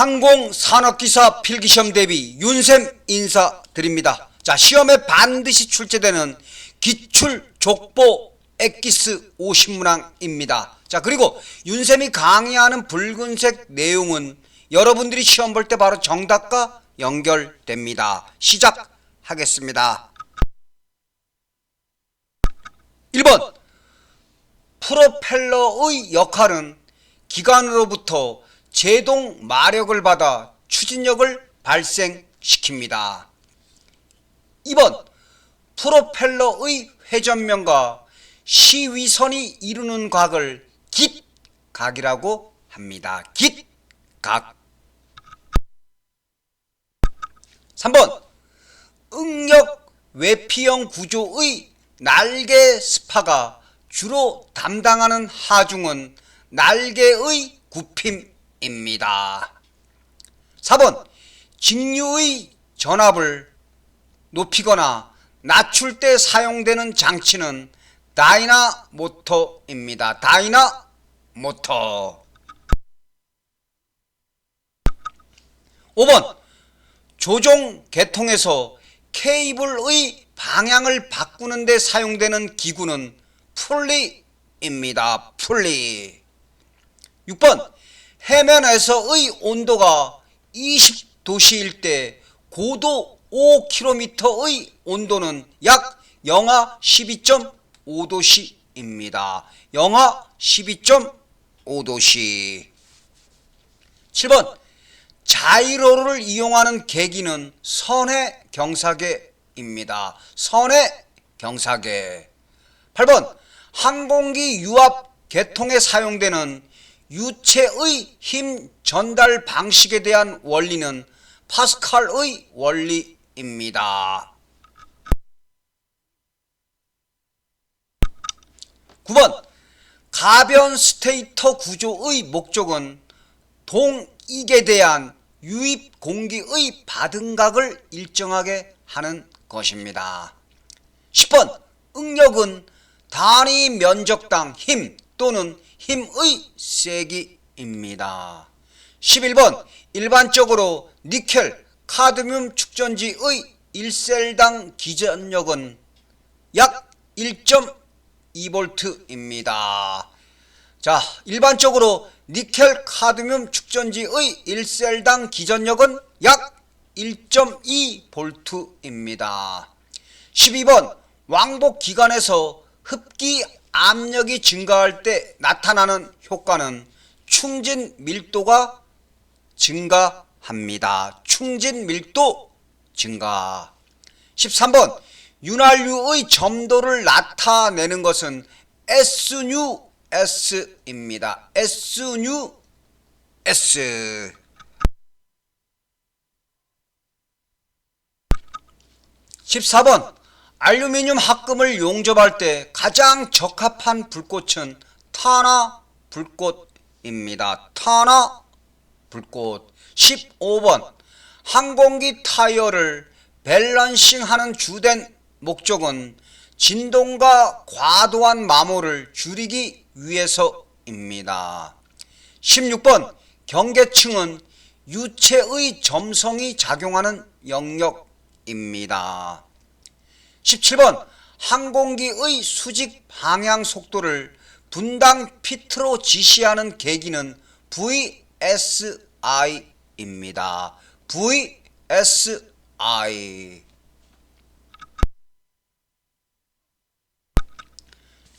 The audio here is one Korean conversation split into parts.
항공산업기사 필기시험 대비 윤쌤 인사드립니다. 자, 시험에 반드시 출제되는 기출 족보 엑기스 50문항입니다. 자, 그리고 윤쌤이 강의하는 붉은색 내용은 여러분들이 시험 볼 때 바로 정답과 연결됩니다. 시작하겠습니다. 1번 프로펠러의 역할은 기관으로부터 제동 마력을 받아 추진력을 발생시킵니다. 2번 프로펠러의 회전면과 시위선이 이루는 각을 깃각이라고 합니다. 깃각 3번 응력 외피형 구조의 날개 스파가 주로 담당하는 하중은 날개의 굽힘 입니다. 4번 직류의 전압을 높이거나 낮출 때 사용되는 장치는 다이나 모터입니다. 다이나 모터 5번 조종 계통에서 케이블의 방향을 바꾸는 데 사용되는 기구는 풀리입니다. 풀리 6번 해면에서의 온도가 20도씨일 때 고도 5km의 온도는 약 영하 12.5도씨입니다. 영하 12.5도씨 7번 자이로를 이용하는 계기는 선해 경사계입니다. 선해 경사계 8번 항공기 유압 개통에 사용되는 유체의 힘 전달 방식에 대한 원리는 파스칼의 원리입니다. 9번 가변 스테이터 구조의 목적은 동익에 대한 유입 공기의 받음각을 일정하게 하는 것입니다. 10번 응력은 단위 면적당 힘 또는 힘의 세기입니다. 11번 일반적으로 니켈, 카드뮴 축전지의 1셀당 기전력은 약 1.2V입니다. 자, 일반적으로 니켈 카드뮴 축전지의 1셀당 기전력은 약 1.2V입니다. 12번 왕복 기관에서 흡기 압력이 증가할 때 나타나는 효과는 충진 밀도가 증가합니다. 충진 밀도 증가. 13번 윤활유의 점도를 나타내는 것은 S뉴 S입니다. S뉴 S. 14번 알루미늄 합금을 용접할 때 가장 적합한 불꽃은 타나 불꽃입니다. 타나 불꽃 15번 항공기 타이어를 밸런싱하는 주된 목적은 진동과 과도한 마모를 줄이기 위해서입니다. 16번 경계층은 유체의 점성이 작용하는 영역입니다. 17번 항공기의 수직 방향 속도를 분당 피트로 지시하는 계기는 VSI입니다. VSI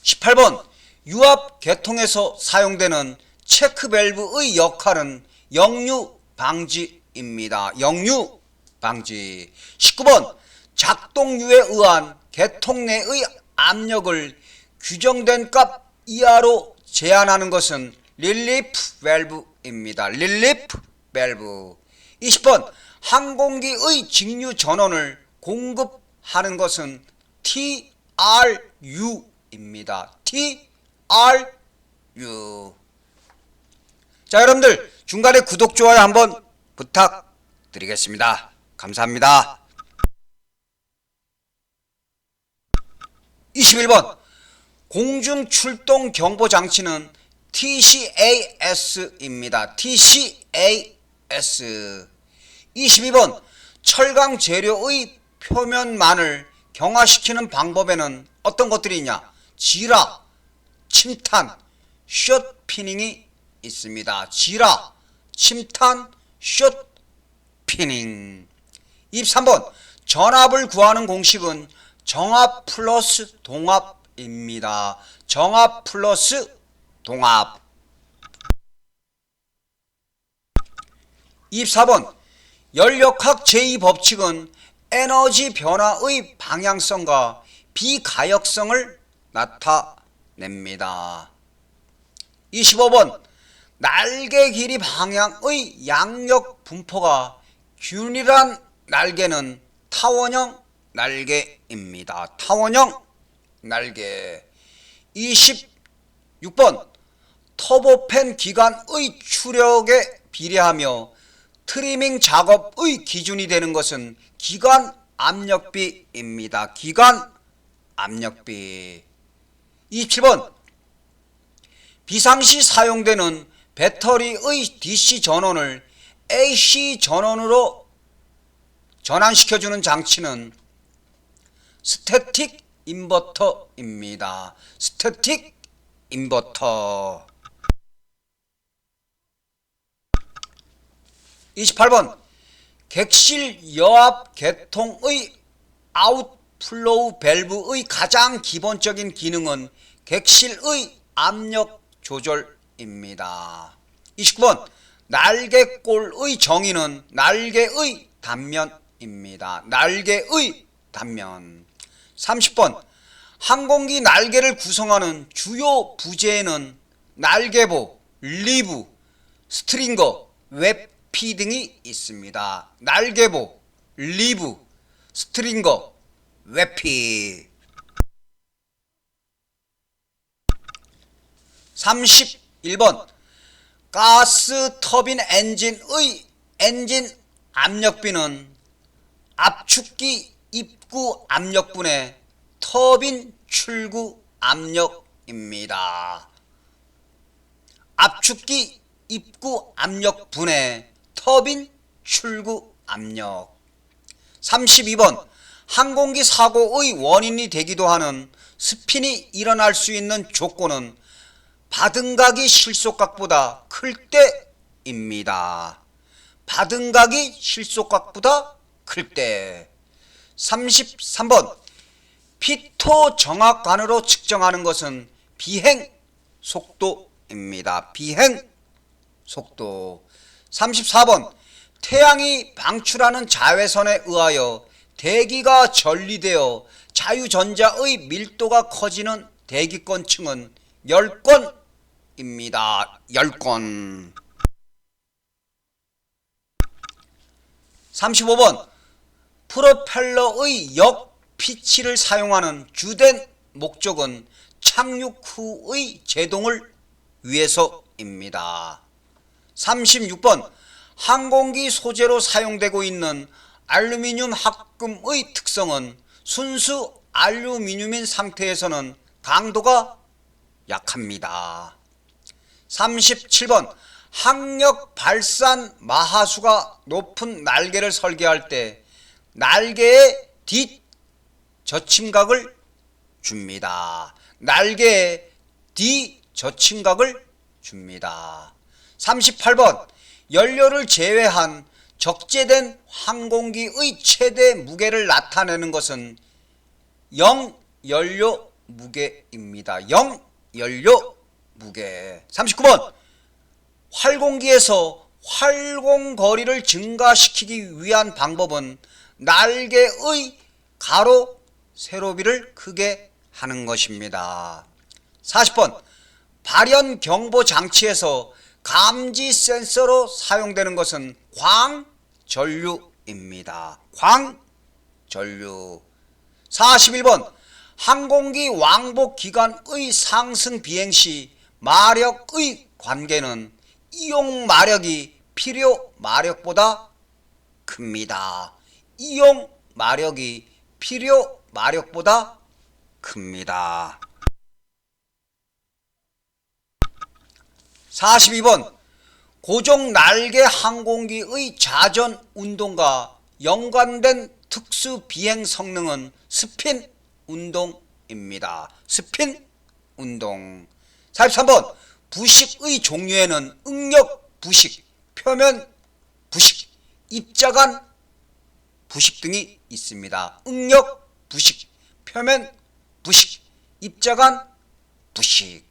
18번 유압 계통에서 사용되는 체크 밸브의 역할은 역류 방지입니다. 역류 방지 19번 작동류에 의한 개통 내의 압력을 규정된 값 이하로 제한하는 것은 릴리프 밸브입니다. 릴리프 밸브 20번 항공기의 직류 전원을 공급하는 것은 TRU입니다. TRU 자 여러분들 중간에 구독 좋아요 한번 부탁드리겠습니다. 감사합니다. 21번 공중 출동 경보 장치는 TCAS입니다. TCAS S 22번 철강 재료의 표면만을 경화시키는 방법에는 어떤 것들이 있냐? 지라, 침탄, 숏피닝이 있습니다. 지라, 침탄, 숏피닝 23번 전압을 구하는 공식은 정압 플러스 동압입니다. 정압 플러스 동압 24번 연력학 제2법칙은 에너지 변화의 방향성과 비가역성을 나타냅니다. 25번 날개 길이 방향의 양력 분포가 균일한 날개는 타원형 날개입니다. 타원형 날개 26번 터보팬 기관의 추력에 비례하며 트리밍 작업의 기준이 되는 것은 기관 압력비입니다. 기관 압력비 27번 비상시 사용되는 배터리의 DC 전원을 AC 전원으로 전환시켜주는 장치는 스태틱 인버터입니다. 스태틱 인버터 28번 객실 여압 계통의 아웃플로우 밸브의 가장 기본적인 기능은 객실의 압력 조절입니다. 29번 날개꼴의 정의는 날개의 단면입니다. 날개의 단면 30번. 항공기 날개를 구성하는 주요 부재에는 날개보, 리브, 스트링거, 웹피 등이 있습니다. 날개보, 리브, 스트링거, 웹피. 31번. 가스 터빈 엔진의 엔진 압력비는 압축기 입구 압력분의 터빈 출구 압력입니다. 압축기 입구 압력분의 터빈 출구 압력 32번 항공기 사고의 원인이 되기도 하는 스핀이 일어날 수 있는 조건은 받은 각이 실속각보다 클 때입니다. 받은 각이 실속각보다 클 때. 33번 피토 정확관으로 측정하는 것은 비행 속도입니다. 비행 속도. 34번 태양이 방출하는 자외선에 의하여 대기가 전리되어 자유전자의 밀도가 커지는 대기권층은 열권입니다. 열권. 35번 프로펠러의 역 피치를 사용하는 주된 목적은 착륙 후의 제동을 위해서입니다. 36번 항공기 소재로 사용되고 있는 알루미늄 합금의 특성은 순수 알루미늄인 상태에서는 강도가 약합니다. 37번 항력 발산 마하수가 높은 날개를 설계할 때 날개의 뒷 저침각을 줍니다. 날개의 뒤 저침각을 줍니다. 38번 연료를 제외한 적재된 항공기의 최대 무게를 나타내는 것은 0 연료 무게입니다. 0 연료 무게. 39번 활공기에서 활공 거리를 증가시키기 위한 방법은 날개의 가로 세로비를 크게 하는 것입니다. 40번 발연 경보 장치에서 감지 센서로 사용되는 것은 광전류입니다. 광전류 41번 항공기 왕복 기간의 상승 비행 시 마력의 관계는 이용 마력이 필요 마력보다 큽니다. 이용 마력이 필요 마력보다 큽니다. 42번 고종 날개 항공기의 자전 운동과 연관된 특수 비행 성능은 스핀 운동입니다. 스핀 운동. 43번 부식의 종류에는 응력 부식, 표면 부식, 입자간 부식 등이 있습니다. 응력 부식, 표면 부식, 입자간 부식.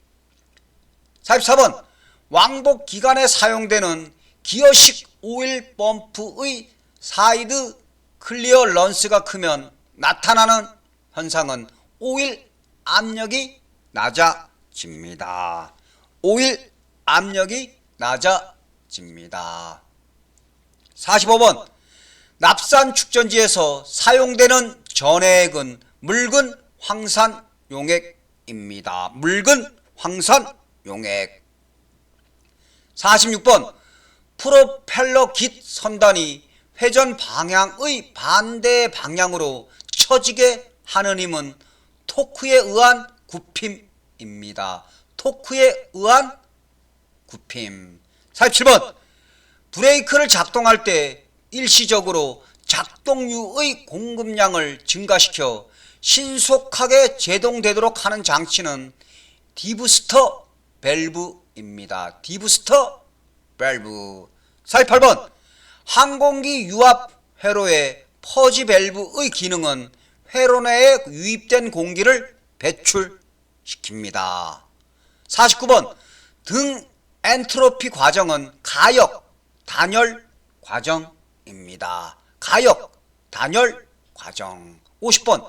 44번 왕복 기간에 사용되는 기어식 오일 펌프의 사이드 클리어 런스가 크면 나타나는 현상은 오일 압력이 낮아집니다. 오일 압력이 낮아집니다. 45번 납산 축전지에서 사용되는 전해액은 묽은 황산 용액입니다. 묽은 황산 용액. 46번 프로펠러 깃 선단이 회전 방향의 반대 방향으로 처지게 하는 힘은 토크에 의한 굽힘입니다. 토크에 의한 굽힘. 47번 브레이크를 작동할 때 일시적으로 작동류의 공급량을 증가시켜 신속하게 제동되도록 하는 장치는 디부스터 밸브입니다. 디부스터 밸브. 48번 항공기 유압 회로의 퍼지 밸브의 기능은 회로 내에 유입된 공기를 배출시킵니다. 49번 등 엔트로피 과정은 가역 단열 과정입니다. 가역 단열 과정. 50번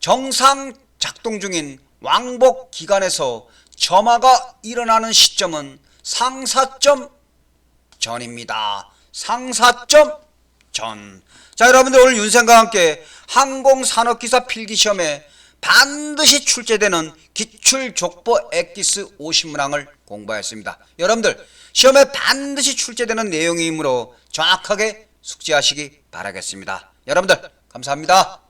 정상 작동 중인 왕복 기간에서 점화가 일어나는 시점은 상사점 전입니다. 상사점 전. 자, 여러분들 오늘 윤생과 함께 항공산업기사 필기시험에 반드시 출제되는 기출족보 엑기스 50문항을 공부하였습니다. 여러분들 시험에 반드시 출제되는 내용이므로 정확하게 숙지하시기 바라겠습니다. 여러분들 감사합니다.